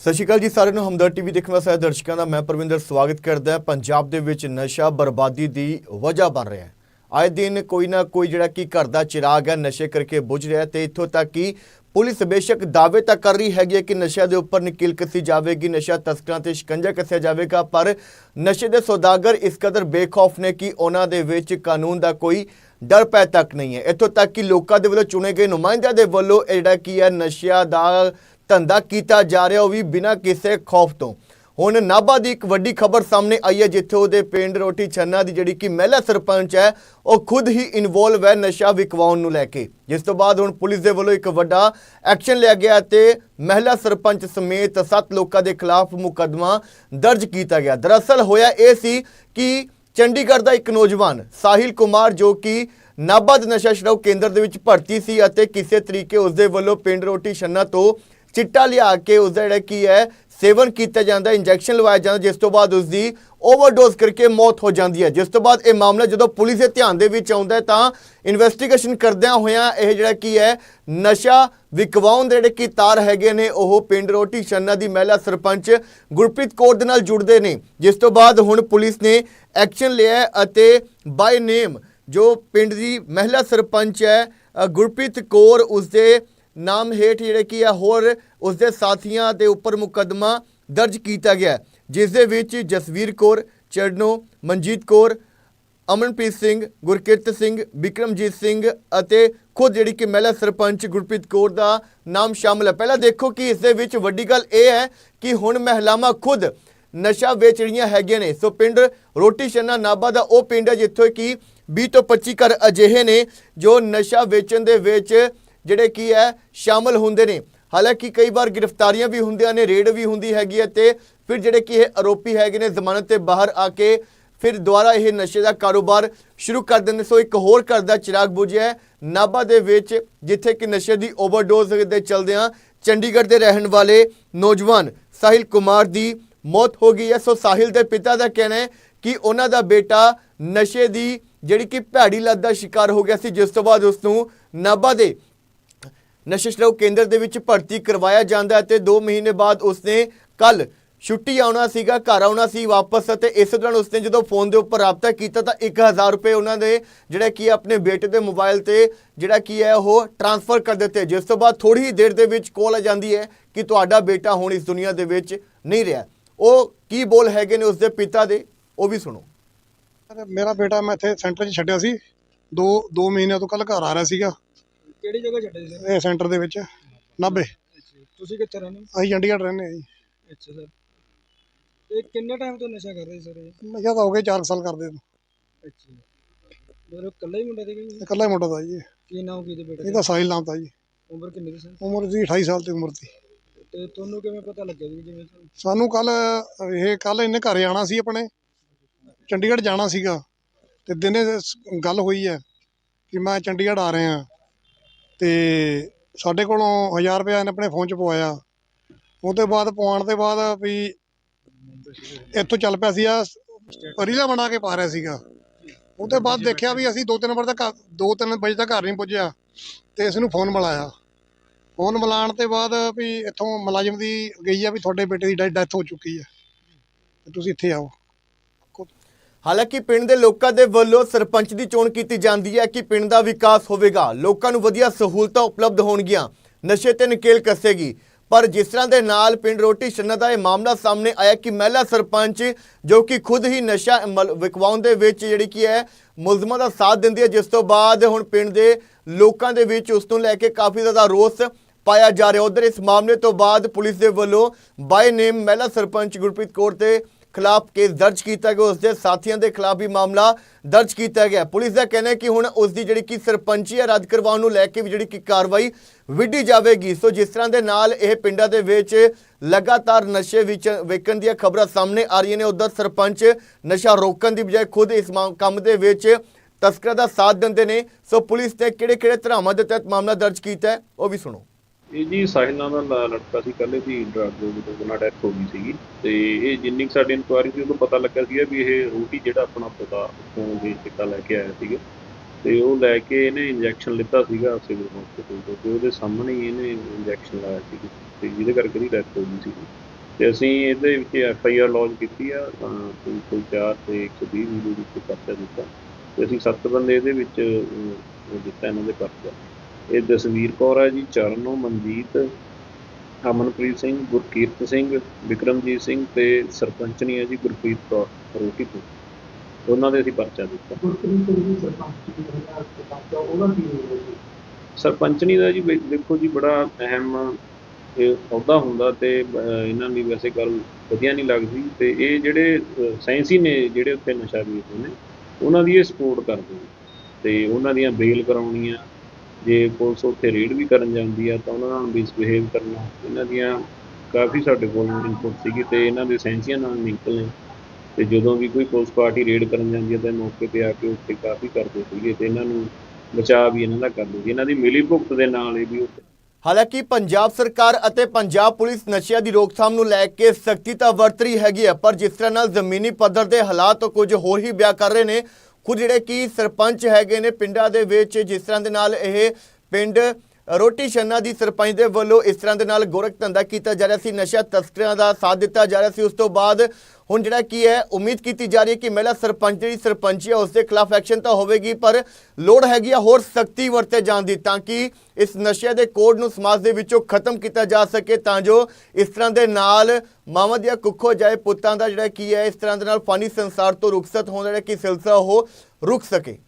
ਸਤਿ ਸ਼੍ਰੀ ਅਕਾਲ ਜੀ, ਸਾਰਿਆਂ ਨੂੰ ਹਮਦਰ ਟੀਵੀ ਦੇਖਣ ਵਾਲੇ ਸਾਰੇ ਦਰਸ਼ਕਾਂ ਦਾ ਮੈਂ ਪਰਵਿੰਦਰ ਸਵਾਗਤ ਕਰਦਾ ਪੰਜਾਬ ਦੇ ਵਿੱਚ ਨਸ਼ਾ ਬਰਬਾਦੀ ਦੀ ਵਜ੍ਹਾ ਬਣ ਰਿਹਾ ਹੈ। ਆਏ ਦਿਨ ਕੋਈ ਨਾ ਕੋਈ ਜਿਹੜਾ ਕਿ ਘਰ ਦਾ ਚਿਰਾਗ ਹੈ, ਨਸ਼ੇ ਕਰਕੇ ਬੁਝ ਰਿਹਾ ਹੈ ਤੇ ਇੱਥੋਂ ਤੱਕ ਕਿ ਪੁਲਿਸ ਬੇਸ਼ੱਕ ਦਾਅਵੇ ਤਾਂ ਕਰ ਰਹੀ ਹੈਗੀ ਹੈ ਕਿ ਨਸ਼ਾ ਦੇ ਉੱਪਰ ਨਕੀਲ ਕੱਸੀ ਜਾਵੇਗੀ, ਨਸ਼ਾ ਤਸਕਰਾਂ ਤੇ ਸ਼ਿਕੰਜਾ ਕੱਸਿਆ ਜਾਵੇਗਾ, ਪਰ ਨਸ਼ੇ ਦੇ ਸੌਦਾਗਰ ਇਸ ਕਦਰ ਬੇਖੌਫ ਨੇ ਕਿ ਉਹਨਾਂ ਦੇ ਵਿੱਚ ਕਾਨੂੰਨ ਦਾ ਕੋਈ ਡਰ ਪੈ ਤੱਕ ਨਹੀਂ ਹੈ। ਇੱਥੋਂ ਤੱਕ ਕਿ ਲੋਕਾਂ ਦੇ ਵੱਲੋਂ ਚੁਣੇ ਗਏ ਨੁਮਾਇੰਦਿਆਂ ਦੇ ਵੱਲੋਂ ਇਹ ਜਿਹੜਾ ਕੀ ਹੈ, ਨਸ਼ਿਆਂ ਦਾ ਧੰਦਾ ਕੀਤਾ ਜਾ ਰਿਹਾ ਉਹ ਵੀ ਬਿਨਾਂ ਕਿਸੇ ਖੌਫ ਤੋਂ। ਹੁਣ ਨਾਭਾ ਦੀ ਇੱਕ ਵੱਡੀ ਖਬਰ ਸਾਹਮਣੇ ਆਈ ਹੈ, ਜਿੱਥੇ ਉਹਦੇ ਪਿੰਡ ਰੋਟੀ ਛੰਨਾ ਦੀ ਜਿਹੜੀ ਕਿ ਮਹਿਲਾ ਸਰਪੰਚ ਹੈ, ਉਹ ਖੁਦ ਹੀ ਇਨਵੋਲਵ ਹੈ ਨਸ਼ਾ ਵਿਕਵਾਉਣ ਨੂੰ ਲੈ ਕੇ। ਜਿਸ ਤੋਂ ਬਾਅਦ ਹੁਣ ਪੁਲਿਸ ਦੇ ਵੱਲੋਂ ਇੱਕ ਵੱਡਾ ਐਕਸ਼ਨ ਲਿਆ ਗਿਆ ਤੇ ਮਹਿਲਾ ਸਰਪੰਚ ਸਮੇਤ 7 ਲੋਕਾਂ ਦੇ ਖਿਲਾਫ ਮੁਕੱਦਮਾ ਦਰਜ ਕੀਤਾ ਗਿਆ। ਦਰਅਸਲ ਹੋਇਆ ਇਹ ਸੀ ਕਿ ਚੰਡੀਗੜ੍ਹ ਦਾ ਇੱਕ ਨੌਜਵਾਨ, ਸਾਹਿਲ ਕੁਮਾਰ, ਜੋ ਕਿ ਨਾਭਾ ਦੇ ਨਸ਼ਾ ਛਡਾਊ ਕੇਂਦਰ ਦੇ ਵਿੱਚ ਭਰਤੀ ਸੀ ਅਤੇ ਕਿਸੇ ਤਰੀਕੇ ਉਸ ਦੇ ਵੱਲੋਂ ਪਿੰਡ ਰੋਟੀ ਛੰਨਾ ਤੋਂ ਚਿੱਟਾ ਲਿਆ ਕੇ ਉਸ ਦਾ ਜਿਹੜਾ ਕੀ ਹੈ, ਸੇਵਨ ਕੀਤਾ ਜਾਂਦਾ, ਇੰਜੈਕਸ਼ਨ ਲਵਾਇਆ ਜਾਂਦਾ, ਜਿਸ ਤੋਂ ਬਾਅਦ ਉਸ ਦੀ ਓਵਰਡੋਜ਼ ਕਰਕੇ ਮੌਤ ਹੋ ਜਾਂਦੀ ਹੈ। ਜਿਸ ਤੋਂ ਬਾਅਦ ਇਹ ਮਾਮਲਾ ਜਦੋਂ ਪੁਲਿਸ ਦੇ ਧਿਆਨ ਦੇ ਵਿੱਚ ਆਉਂਦਾ ਹੈ, ਤਾਂ ਇਨਵੈਸਟੀਗੇਸ਼ਨ ਕਰਦਿਆਂ ਹੋਇਆਂ ਇਹ ਜਿਹੜਾ ਕੀ ਹੈ, ਨਸ਼ਾ ਵਿਕਵਾਉਣ ਦੇ ਜਿਹੜੇ ਕੀ ਤਾਰ ਹੈਗੇ ਨੇ, ਉਹ ਪਿੰਡ ਰੋਟੀ ਛੰਨਾ ਦੀ ਮਹਿਲਾ ਸਰਪੰਚ ਗੁਰਪ੍ਰੀਤ ਕੌਰ ਦੇ ਨਾਲ ਜੁੜਦੇ ਨੇ। ਜਿਸ ਤੋਂ ਬਾਅਦ ਹੁਣ ਪੁਲਿਸ ਨੇ ਐਕਸ਼ਨ ਲਿਆ ਅਤੇ ਬਾਈ ਨੇਮ ਜੋ ਪਿੰਡ ਦੀ ਮਹਿਲਾ ਸਰਪੰਚ ਹੈ ਗੁਰਪ੍ਰੀਤ ਕੌਰ ਉਸਦੇ ਨਾਮ ਹੇਠ ਜਿਹੜੇ ਕੀ ਹੈ ਹੋਰ ਉਸਦੇ ਸਾਥੀਆਂ ਦੇ ਉੱਪਰ ਮੁਕੱਦਮਾ ਦਰਜ ਕੀਤਾ ਗਿਆ ਜਿਸ ਦੇ ਵਿੱਚ ਜਸਵੀਰ ਕੌਰ, ਚੜਨੋ, ਮਨਜੀਤ ਕੌਰ, ਅਮਨਪ੍ਰੀਤ ਸਿੰਘ, ਗੁਰਕਿਰਤ ਸਿੰਘ ਵਿਕਰਮਜੀਤ ਸਿੰਘ ਅਤੇ ਖੁਦ ਜਿਹੜੀ ਕਿ ਮਹਿਲਾ ਸਰਪੰਚ ਗੁਰਪ੍ਰੀਤ ਕੌਰ ਦਾ ਨਾਮ ਸ਼ਾਮਲ ਹੈ। ਪਹਿਲਾਂ ਦੇਖੋ ਕਿ ਇਸ ਦੇ ਵਿੱਚ ਵੱਡੀ ਗੱਲ ਇਹ ਹੈ ਕਿ ਹੁਣ ਮਹਿਲਾਵਾਂ ਖੁਦ ਨਸ਼ਾ ਵੇਚ ਰਹੀਆਂ ਹੈਗੀਆਂ ਨੇ। ਸੋ ਪਿੰਡ ਰੋਟੀ ਸ਼ੰਨਾ ਨਾਬਾ ਦਾ ਉਹ ਪਿੰਡ ਹੈ ਜਿੱਥੋਂ ਕਿ 20 ਤੋਂ 25 ਘਰ ਅਜਿਹੇ ਨੇ ਜੋ ਨਸ਼ਾ ਵੇਚਣ ਦੇ ਵਿੱਚ ਜਿਹੜੇ ਕੀ ਹੈ, ਸ਼ਾਮਲ ਹੁੰਦੇ ਨੇ। ਹਾਲਾਂਕਿ ਕਈ ਵਾਰ ਗ੍ਰਿਫਤਾਰੀਆਂ ਵੀ ਹੁੰਦੀਆਂ ਨੇ, ਰੇਡ ਵੀ ਹੁੰਦੀ ਹੈਗੀ ਹੈ ਤੇ ਫਿਰ ਜਿਹੜੇ ਕੀ ਇਹ ਆਰੋਪੀ ਹੈਗੇ ਨੇ, ਜ਼ਮਾਨਤ ਤੇ ਬਾਹਰ ਆ ਕੇ ਫਿਰ ਦੁਬਾਰਾ ਇਹ ਨਸ਼ੇ ਦਾ ਕਾਰੋਬਾਰ ਸ਼ੁਰੂ ਕਰ ਦਿੰਦੇ ਸੋ ਇੱਕ ਹੋਰ ਘਰ ਦਾ ਚਿਰਾਗ ਬੁਝਿਆ ਹੈ। ਨਾਭਾ ਦੇ ਵਿੱਚ ਜਿੱਥੇ ਕਿ ਨਸ਼ੇ ਦੀ ਓਵਰਡੋਜ਼ ਦੇ ਚਲਦਿਆਂ ਚੰਡੀਗੜ੍ਹ ਦੇ ਰਹਿਣ ਵਾਲੇ ਨੌਜਵਾਨ ਸਾਹਿਲ ਕੁਮਾਰ ਦੀ ਮੌਤ ਹੋ ਗਈ ਹੈ। ਸੋ ਸਾਹਿਲ ਦੇ ਪਿਤਾ ਦਾ ਕਹਿਣਾ ਹੈ ਕਿ ਉਹਨਾਂ ਦਾ ਬੇਟਾ ਨਸ਼ੇ ਦੀ ਜਿਹੜੀ ਕਿ ਭੈੜੀ ਲੱਤ ਦਾ ਸ਼ਿਕਾਰ ਹੋ ਗਿਆ ਸੀ, ਜਿਸ ਤੋਂ ਬਾਅਦ ਉਸ ਨੂੰ ਨਾਭਾ ਦੇ ਨਸ਼ਾ ਛਡਾਊ ਕੇਂਦਰ ਦੇ ਵਿੱਚ ਭਰਤੀ ਕਰਵਾਇਆ ਜਾਂਦਾ ਹੈ ਤੇ 2 ਮਹੀਨੇ ਬਾਅਦ ਉਸਨੇ ਕੱਲ ਛੁੱਟੀ ਆਉਣਾ ਸੀਗਾ, ਘਰ ਆਉਣਾ ਸੀ ਵਾਪਸ ਅਤੇ ਇਸ ਦੌਰਾਨ ਉਸਨੇ ਜਦੋਂ ਫੋਨ ਦੇ ਉੱਪਰ ਰਾਬਤਾ ਕੀਤਾ ਤਾਂ 1000 ਰੁਪਏ ਉਹਨਾਂ ਦੇ ਜਿਹੜਾ ਕੀ ਹੈ ਆਪਣੇ ਬੇਟੇ ਦੇ ਮੋਬਾਈਲ ਤੇ ਜਿਹੜਾ ਕੀ ਹੈ ਉਹ ਟ੍ਰਾਂਸਫਰ ਕਰ ਦਿੱਤੇ। ਜਿਸ ਤੋਂ ਬਾਅਦ ਥੋੜੀ ਹੀ ਦੇਰ ਦੇ ਵਿੱਚ ਕਾਲ ਆ ਜਾਂਦੀ ਹੈ ਕਿ ਤੁਹਾਡਾ ਬੇਟਾ ਹੁਣ ਇਸ ਦੁਨੀਆ ਦੇ ਵਿੱਚ ਨਹੀਂ ਰਿਹਾ। ਉਹ ਕੀ ਬੋਲ ਹੈਗੇ ਨੇ ਉਸਦੇ ਪਿਤਾ ਦੇ, ਉਹ ਵੀ ਸੁਣੋ। ਮੇਰਾ ਬੇਟਾ ਮੈਂ ਇੱਥੇ ਸੈਂਟਰ 'ਚ ਛੱਡਿਆ ਸੀ। ਦੋ ਦੋ ਮਹੀਨਿਆਂ ਤੋਂ ਕੱਲ ਘਰ ਆ ਰਿਹਾ ਸੀਗਾ। ਕਿਹੜੀ ਜਗ੍ਹਾ ਛੱਡੇ ਸੀ ਇਹ ਸੈਂਟਰ ਦੇ ਵਿੱਚ ਨਾਭੇ। ਤੁਸੀਂ ਕਿੱਥੇ ਰਹਿੰਦੇ ਹੋ? ਅਸੀਂ ਚੰਡੀਗੜ੍ਹ ਰਹਿੰਦੇ ਹਾਂ ਜੀ। ਅੱਛਾ ਸਰ। ਤੇ ਕਿੰਨੇ ਟਾਈਮ ਤੋਂ ਨਸ਼ਾ ਕਰ ਰਹੇ ਸਰ ਇਹ? ਨਸ਼ਾ ਤਾਂ ਹੋ ਗਏ 4 ਸਾਲ ਕਰਦੇ ਨੂੰ ਅੱਛਾ। ਮੇਰੇ ਇਕੱਲਾ ਹੀ ਮੁੰਡਾ ਸੀਗਾ ਜੀ? ਇਕੱਲਾ ਹੀ ਮੁੰਡਾ ਦਾ ਜੀ। ਕੀ ਨਾਮ ਕੀ ਦੇ ਬੇਟੇ ਇਹਦਾ ਸਾਹਿਲ ਨਾਮ ਤਾਂ ਜੀ। ਦਾ ਉਮਰ ਕਿੰਨੀ ਸੀ ਉਮਰ ਦੀ 28 ਸਾਲ ਦੀ ਉਮਰ ਦੀ। ਤੇ ਤੁਹਾਨੂੰ ਕਿਵੇਂ ਪਤਾ ਲੱਗਿਆ ਜੀ ਜਿਵੇਂ ਸਾਨੂੰ ਕੱਲ ਇਹ ਕੱਲ ਇਹਨੇ ਘਰੇ ਆਣਾ ਸੀ ਆਪਣੇ। ਚੰਡੀਗੜ੍ਹ ਜਾਣਾ ਸੀਗਾ। ਤੇ ਦਿਨੇ ਗੱਲ ਹੋਈ ਹੈ ਕਿ ਮੈਂ ਚੰਡੀਗੜ੍ਹ ਆ ਰਿਹਾ। ਤੇ ਸਾਡੇ ਕੋਲੋਂ 1000 ਰੁਪਏ ਇਹਨੇ ਆਪਣੇ ਫੋਨ 'ਚ ਪਵਾਇਆ। ਉਹ ਤੋਂ ਬਾਅਦ ਪਵਾਉਣ ਦੇ ਬਾਅਦ ਵੀ ਇੱਥੋਂ ਚੱਲ ਪਿਆ ਸੀ ਆ ਰੀਲਾ ਬਣਾ ਕੇ ਪਾ ਰਿਹਾ ਸੀਗਾ। ਉਹਦੇ ਬਾਅਦ ਦੇਖਿਆ ਵੀ ਅਸੀਂ ਦੋ ਤਿੰਨ ਵਾਰ ਤੱਕ ਦੋ ਤਿੰਨ ਵਜੇ ਤੱਕ ਘਰ ਨਹੀਂ ਪੁੱਜਿਆ ਤੇ ਇਸ ਨੂੰ ਫੋਨ ਮਿਲਾਇਆ। ਫੋਨ ਮਿਲਾਉਣ ਤੇ ਬਾਅਦ ਵੀ ਇੱਥੋਂ ਮੁਲਾਜ਼ਮ ਦੀ ਗਈ ਆ ਵੀ ਤੁਹਾਡੇ ਬੇਟੇ ਦੀ ਡੈਥ ਹੋ ਚੁੱਕੀ ਹੈ ਤੁਸੀਂ ਇੱਥੇ ਆਓ। ਹਾਲਾਂਕਿ ਪਿੰਡ ਦੇ ਲੋਕਾਂ ਦੇ ਵੱਲੋਂ ਸਰਪੰਚ ਦੀ ਚੋਣ ਕੀਤੀ ਜਾਂਦੀ ਹੈ ਕਿ ਪਿੰਡ ਦਾ ਵਿਕਾਸ ਹੋਵੇਗਾ। ਲੋਕਾਂ ਨੂੰ ਵਧੀਆ ਸਹੂਲਤਾਂ ਉਪਲਬਧ ਹੋਣਗੀਆਂ। ਨਸ਼ੇ ਤੇ ਨਕੇਲ ਕੱਸੇਗੀ। ਪਰ ਜਿਸ ਤਰ੍ਹਾਂ ਦੇ ਨਾਲ ਪਿੰਡ ਰੋਟੀ ਛੰਨਾ ਦਾ ਇਹ ਮਾਮਲਾ ਸਾਹਮਣੇ ਆਇਆ ਕਿ ਮਹਿਲਾ ਸਰਪੰਚ ਜੋ ਕਿ ਖੁਦ ਹੀ ਨਸ਼ਾ ਮਲ- ਵਿਕਵਾਉਣ ਦੇ ਵਿੱਚ ਜਿਹੜੀ ਕੀ ਹੈ, ਮੁਲਜ਼ਮਾਂ ਦਾ ਸਾਥ ਦਿੰਦੀ ਹੈ, ਜਿਸ ਤੋਂ ਬਾਅਦ ਹੁਣ ਪਿੰਡ ਦੇ ਲੋਕਾਂ ਦੇ ਵਿੱਚ ਉਸ ਨੂੰ ਲੈ ਕੇ ਕਾਫੀ ਜ਼ਿਆਦਾ ਰੋਸ ਪਾਇਆ ਜਾ ਰਿਹਾ। ਉਧਰ ਇਸ ਮਾਮਲੇ ਤੋਂ ਬਾਅਦ ਪੁਲਿਸ ਦੇ ਵੱਲੋਂ ਬਾਈ ਨੇਮ ਮਹਿਲਾ ਸਰਪੰਚ ਗੁਰਪ੍ਰੀਤ ਕੌਰ ਤੇ ਖਿਲਾਫ ਕੇਸ ਦਰਜ ਕੀਤਾ ਗਿਆ ਉਸ ਦੇ ਸਾਥੀਆਂ ਦੇ ਖਿਲਾਫ ਵੀ ਮਾਮਲਾ ਦਰਜ ਕੀਤਾ ਗਿਆ। ਪੁਲਿਸ ਦਾ ਕਹਿਣਾ ਹੈ ਕਿ ਹੁਣ ਉਸ ਦੀ ਜਿਹੜੀ ਕਿ ਸਰਪੰਚੀ ਹੈ, ਰੱਦ ਕਰਵਾਉਣ ਨੂੰ ਲੈ ਕੇ ਵੀ ਜਿਹੜੀ ਕਿ ਕਾਰਵਾਈ ਵਿੱਢੀ ਜਾਵੇਗੀ। ਸੋ ਜਿਸ ਤਰ੍ਹਾਂ ਦੇ ਨਾਲ ਇਹ ਪਿੰਡਾਂ ਦੇ ਵਿੱਚ ਲਗਾਤਾਰ ਨਸ਼ੇ ਵਿੱਚ ਵੇਚਣ ਦੀਆਂ ਖਬਰਾਂ ਸਾਹਮਣੇ ਆ ਰਹੀਆਂ ਨੇ, ਉਧਰ ਸਰਪੰਚ ਨਸ਼ਾ ਰੋਕਣ ਦੀ ਬਜਾਏ ਖੁਦ ਇਸ ਮਾਮ- ਕੰਮ ਦੇ ਵਿੱਚ ਤਸਕਰਾਂ ਦਾ ਸਾਥ ਦਿੰਦੇ ਨੇ। ਸੋ ਪੁਲਿਸ ਨੇ ਕਿਹੜੇ ਕਿਹੜੇ ਧਰਾਵਾਂ ਦੇ ਤਹਿਤ ਮਾਮਲਾ ਦਰਜ ਕੀਤਾ ਉਹ ਵੀ ਸੁਣੋ। ਇਹ ਜੀ ਸਾਹਿਲਾਂ ਦਾ ਲੜਕਾ ਸੀ ਕੱਲੇ ਦੀ ਡਰਗ ਦੇ ਵਿੱਚ ਉਹਨਾਂ ਡੈਥ ਹੋ ਗਈ ਸੀਗੀ। ਤੇ ਇਹ ਜਿੰਨੀ ਕੁ ਸਾਡੀ ਇਨਕੁਆਇਰੀ ਸੀ ਉਦੋਂ ਪਤਾ ਲੱਗਾ ਸੀਗਾ ਵੀ ਇਹ ਰੂਟੀ ਜਿਹੜਾ ਆਪਣਾ ਪਤਾ ਤੋਂ ਵੀ ਚਿੱਟਾ ਲੈ ਕੇ ਆਇਆ ਸੀਗਾ। ਤੇ ਉਹ ਲੈ ਕੇ ਇਹਨੇ ਇੰਜੈਕਸ਼ਨ ਲਿੱਤਾ ਸੀਗਾ ਸਿਵਲ ਹਸਪੀਟਲ ਤੋਂ ਤੇ ਉਹਦੇ ਸਾਹਮਣੇ ਹੀ ਇਹਨੇ ਇੰਜੈਕਸ਼ਨ ਲਾਇਆ ਸੀ ਤੇ ਜਿਹਦੇ ਕਰਕੇ ਇਹਦੀ ਡੈਥ ਹੋ ਗਈ ਸੀ ਤੇ ਅਸੀਂ ਇਹਦੇ ਵਿੱਚ ਐਫ ਆਈ ਆਰ ਲੌਂਚ ਕੀਤੀ ਆ ਅਹ, ਕੋਈ 4 ਤੇ 120 ਵੀ ਦੇ ਵਿੱਚ ਪਰਚਾ ਦਿੱਤਾ। ਤੇ ਅਸੀਂ ਸੱਤ ਬੰਦੇ ਇਹਦੇ ਵਿੱਚ ਦਿੱਤਾ ਇਹਨਾਂ ਦੇ ਪਰਚਾ। ਇਹ ਜਸਵੀਰ ਕੌਰ ਹੈ ਜੀ ਚਰਨੋ ਮਨਜੀਤ ਅਮਨਪ੍ਰੀਤ ਸਿੰਘ ਗੁਰਕੀਰਤ ਸਿੰਘ ਵਿਕਰਮਜੀਤ ਸਿੰਘ ਤੇ ਸਰਪੰਚਨੀ ਹੈ ਜੀ ਗੁਰਪ੍ਰੀਤ ਕੌਰ ਰੋਟੀ ਤੋਂ। ਉਹਨਾਂ ਦੇ ਅਸੀਂ ਪਰਚਾ ਦਿੱਤਾ। ਸਰਪੰਚਨੀ ਦਾ ਜੀ ਦੇਖੋ ਜੀ ਬੜਾ ਅਹਿਮ ਇਹ ਅਹੁਦਾ ਹੁੰਦਾ ਤੇ ਇਹਨਾਂ ਦੀ ਵੈਸੇ ਗੱਲ ਵਧੀਆ ਨਹੀਂ ਲੱਗਦੀ ਤੇ ਇਹ ਜਿਹੜੇ ਸਾਇੰਸੀ ਨੇ ਜਿਹੜੇ ਉੱਥੇ ਨਸ਼ਾ ਵੇਚਦੇ ਨੇ ਉਹਨਾਂ ਦੀ ਇਹ ਸਪੋਰਟ ਕਰਦੇ ਨੇ। ਤੇ ਉਹਨਾਂ ਦੀਆਂ ਬੇਲ ਕਰਾਉਣੀਆਂ ਜੇ ਪੁਲਿਸ ਉੱਥੇ ਰੇਡ ਵੀ ਕਰਨ ਜਾਂਦੀ ਆ ਤਾਂ ਉਹਨਾਂ ਨਾਲ ਮਿਸਬਿਹੇਵ ਕਰਨਾ। ਇਹਨਾਂ ਦੀਆਂ ਕਾਫੀ ਸਾਡੇ ਕੋਲ ਇਨਪੁਟ ਸੀਗੀ ਤੇ ਇਹਨਾਂ ਦੇ ਸਾਇੰਸੀਆਂ ਨਾਲ ਲਿੰਕ ਨੇ ਤੇ ਜਦੋਂ ਵੀ ਕੋਈ ਪੁਲਿਸ ਪਾਰਟੀ ਰੇਡ ਕਰਨ ਜਾਂਦੀ ਹੈ ਤਾਂ ਮੌਕੇ ਤੇ ਆ ਕੇ ਉੱਥੇ ਕਾਫੀ ਕਰਦੇ ਸੀਗੇ ਤੇ ਇਹਨਾਂ ਨੂੰ ਬਚਾਅ ਵੀ ਇਹਨਾਂ ਦਾ ਕਰਦੇ ਸੀ ਇਹਨਾਂ ਦੀ ਮਿਲੀ ਭੁਗਤ ਦੇ ਨਾਲ ਇਹ ਵੀ ਉੱਥੇ ਹਾਲਾਂਕਿ ਪੰਜਾਬ ਸਰਕਾਰ ਅਤੇ ਪੰਜਾਬ ਪੁਲਿਸ ਨਸ਼ਿਆਂ ਦੀ ਰੋਕਥਾਮ ਨੂੰ ਲੈ ਕੇ ਸਖਤੀ ਤਾਂ ਵਰਤ ਰਹੀ ਹੈਗੀ ਹੈ ਪਰ ਜਿਸ ਤਰ੍ਹਾਂ ਨਾਲ ਜ਼ਮੀਨੀ ਪੱਧਰ ਦੇ ਹਾਲਾਤ ਕੁਝ ਹੋਰ ਹੀ ਬਿਆਨ ਕਰ ਰਹੇ ਨੇ ਖੁਦ ਜਿਹੜੇ ਕਿ ਸਰਪੰਚ ਹੈਗੇ ਨੇ ਪਿੰਡਾਂ ਦੇ ਵਿੱਚ, ਜਿਸ ਤਰ੍ਹਾਂ ਦੇ ਨਾਲ ਇਹ ਪਿੰਡ ਰੋਟੀ ਛੰਨਾ ਦੀ ਸਰਪੰਚ ਦੇ ਵੱਲੋਂ ਇਸ ਤਰ੍ਹਾਂ ਦੇ ਨਾਲ ਗੋਰਖ ਧੰਦਾ ਕੀਤਾ ਜਾ ਰਿਹਾ ਸੀ, ਨਸ਼ਾ ਤਸਕਰਾਂ ਦਾ ਸਾਥ ਦਿੱਤਾ ਜਾ ਰਿਹਾ ਸੀ। ਉਸ ਤੋਂ ਬਾਅਦ ਹੁਣ ਜਿਹੜਾ ਕੀ ਹੈ, ਉਮੀਦ ਕੀਤੀ ਜਾ ਰਹੀ ਹੈ ਕਿ ਮਹਿਲਾ ਸਰਪੰਚ, ਜਿਹੜੀ ਸਰਪੰਚੀ ਹੈ ਉਸ ਦੇ ਖਿਲਾਫ ਐਕਸ਼ਨ ਤਾਂ ਹੋਵੇਗੀ, ਪਰ ਲੋੜ ਹੈਗੀ ਆ ਹੋਰ ਸਖਤੀ ਵਰਤੇ ਜਾਣ ਦੀ ਤਾਂ ਕਿ ਇਸ ਨਸ਼ੇ ਦੇ ਕੋਡ ਨੂੰ ਸਮਾਜ ਦੇ ਵਿੱਚੋਂ ਖਤਮ ਕੀਤਾ ਜਾ ਸਕੇ। ਤਾਂ ਜੋ ਇਸ ਤਰ੍ਹਾਂ ਦੇ ਨਾਲ ਮਾਵਾਂ ਦੀਆਂ ਕੁੱਖੋ ਜਾਏ ਪੁੱਤਾਂ ਦਾ ਜਿਹੜਾ ਕੀ ਹੈ, ਇਸ ਤਰ੍ਹਾਂ ਦੇ ਨਾਲ ਫਾਨੀ ਸੰਸਾਰ ਤੋਂ ਰੁਖਸਤ ਹੋਣ ਦਾ ਜਿਹੜਾ ਕੀ ਸਿਲਸਿਲਾ ਉਹ ਰੁਕ ਸਕੇ।